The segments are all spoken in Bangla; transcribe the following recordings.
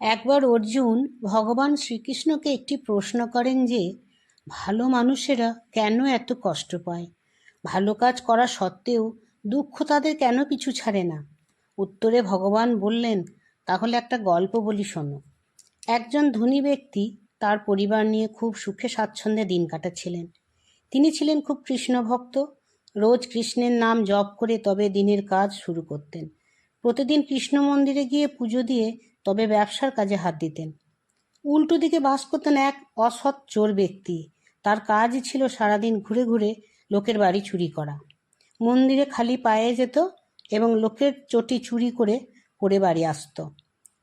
একবার অর্জুন ভগবান শ্রীকৃষ্ণকে একটি প্রশ্ন করেন যে, ভালো মানুষেরা কেন এত কষ্ট পায়? ভালো কাজ করা সত্ত্বেও দুঃখ তাদের কেন পিছু ছাড়ে না? উত্তরে ভগবান বললেন, তাহলে একটা গল্প বলি শোনো। একজন ধনী ব্যক্তি তার পরিবার নিয়ে খুব সুখে স্বাচ্ছন্দ্যে দিন কাটাচ্ছিলেন। তিনি ছিলেন খুব কৃষ্ণভক্ত। রোজ কৃষ্ণের নাম জপ করে তবে দিনের কাজ শুরু করতেন। প্রতিদিন কৃষ্ণ মন্দিরে গিয়ে পুজো দিয়ে তবে ব্যবসার কাজে হাত দিতেন। উল্টো দিকে বাস করতেন এক অসৎ চোর ব্যক্তি। তার কাজই ছিল সারাদিন ঘুরে ঘুরে লোকের বাড়ি চুরি করা। মন্দিরে খালি পায়ে যেত এবং লোকের চটি চুরি করে পড়ে বাড়ি আসতো।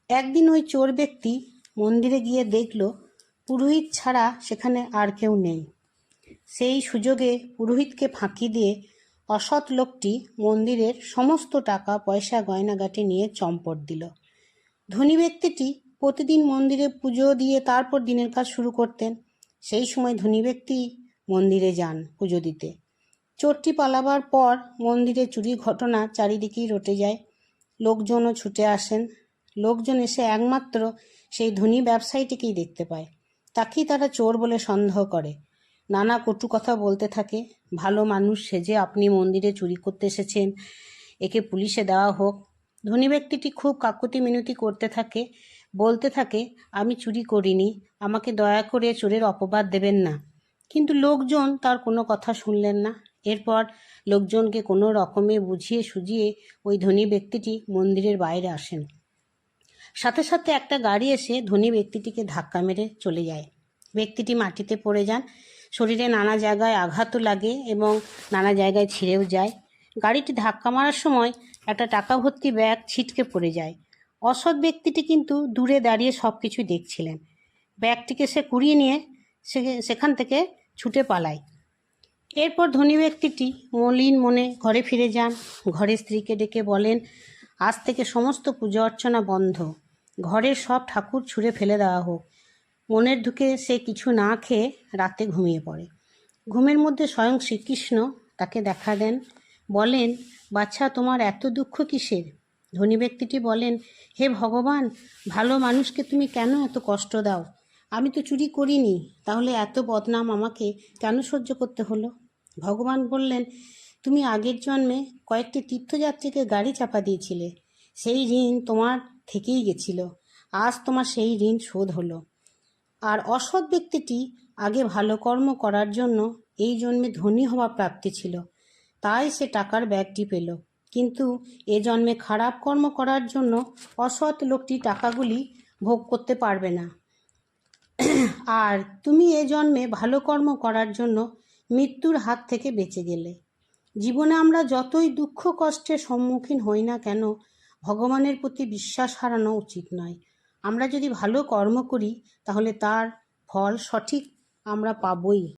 একদিন ওই চোর ব্যক্তি মন্দিরে গিয়ে দেখল, পুরোহিত ছাড়া সেখানে আর কেউ নেই। সেই সুযোগে পুরোহিতকে ফাঁকি দিয়ে অসৎ লোকটি মন্দিরের সমস্ত টাকা পয়সা গয়নাগাটি নিয়ে চম্পট দিল। ধনী ব্যক্তিটি প্রতিদিন মন্দিরে পুজো দিয়ে তারপর দিনের কাজ শুরু করতেন। সেই সময় ধনী ব্যক্তি মন্দিরে যান পুজো দিতে। চোরটি পালাবার পর মন্দিরে চুরির ঘটনা চারিদিকেই রটে যায়। লোকজনও ছুটে আসেন। লোকজন এসে একমাত্র সেই ধনী ব্যবসায়ীটিকেই দেখতে পায়। তাকেই তারা চোর বলে সন্দেহ করে। নানা কটু কথা বলতে থাকে। ভালো মানুষ সেজে আপনি মন্দিরে চুরি করতে এসেছেন। একে পুলিশে দেওয়া হোক ধনী ব্যক্তিটি খুব কাকুতি মিনতি করতে থাকে, বলতে থাকে, আমি চুরি করিনি, আমাকে দয়া করে চোরের অপবাদ দেবেন না। কিন্তু লোকজন তার কোনো কথা শুনলেন না। এরপর লোকজনকে কোনো রকমে বুঝিয়ে সুঝিয়ে ওই ধনী ব্যক্তিটি মন্দিরের বাইরে আসেন। সাথে সাথে একটা গাড়ি এসে ধনী ব্যক্তিটিকে ধাক্কা মেরে চলে যায়। ব্যক্তিটি মাটিতে পড়ে যান, শরীরে নানা জায়গায় আঘাতও লাগে এবং নানা জায়গায় ছিঁড়েও যায়। গাড়িটি ধাক্কা মারার সময় একটা টাকা ভর্তি ব্যাগ ছিটকে পড়ে যায়। অসৎ ব্যক্তিটি কিন্তু দূরে দাঁড়িয়ে সব কিছু দেখছিলেন। ব্যাগটিকে সে কুড়িয়ে নিয়ে সে সেখান থেকে ছুটে পালায়। এরপর ধনী ব্যক্তিটি মলিন মনে ঘরে ফিরে যান। ঘরে স্ত্রীকে ডেকে বলেন, আজ থেকে সমস্ত পূজা অর্চনা বন্ধ। ঘরের সব ঠাকুর ছুঁড়ে ফেলে দেওয়া হোক। মনের ঢুকে সে কিছু না খেয়ে রাতে ঘুমিয়ে পড়ে। ঘুমের মধ্যে স্বয়ং শ্রীকৃষ্ণ তাকে দেখা দেন। বলেন, বাচ্চা, তোমার এত দুঃখ কিসের? ধনী ব্যক্তিটি বলেন, হে ভগবান, ভালো মানুষকে তুমি কেন এত কষ্ট দাও? আমি তো চুরি করিনি, তাহলে এত বদনাম আমাকে কেন সহ্য করতে হলো? ভগবান বললেন, তুমি আগের জন্মে কয়েকটি তীর্থযাত্রীকে গাড়ি চাপা দিয়েছিলে, সেই ঋণ তোমার থেকেই গেছিল, আজ তোমার সেই ঋণ শোধ হলো। আর অসৎ ব্যক্তিটি আগে ভালো কর্ম করার জন্য এই জন্মে ধনী হওয়া প্রাপ্তি ছিল তাই সে টাকার ব্যাগটি পেল। কিন্তু এ জন্মে খারাপ কর্ম করার জন্য অসৎ লোকটি টাকাগুলি ভোগ করতে পারবে না। আর তুমি এ জন্মে ভালো কর্ম করার জন্য মৃত্যুর হাত থেকে বেঁচে গেলে। জীবনে আমরা যতই দুঃখ কষ্টের সম্মুখীন হই না কেন, ভগবানের প্রতি বিশ্বাস হারানো উচিত নয়। আমরা যদি ভালো কর্ম করি, তাহলে তার ফল সঠিক আমরা পাবই।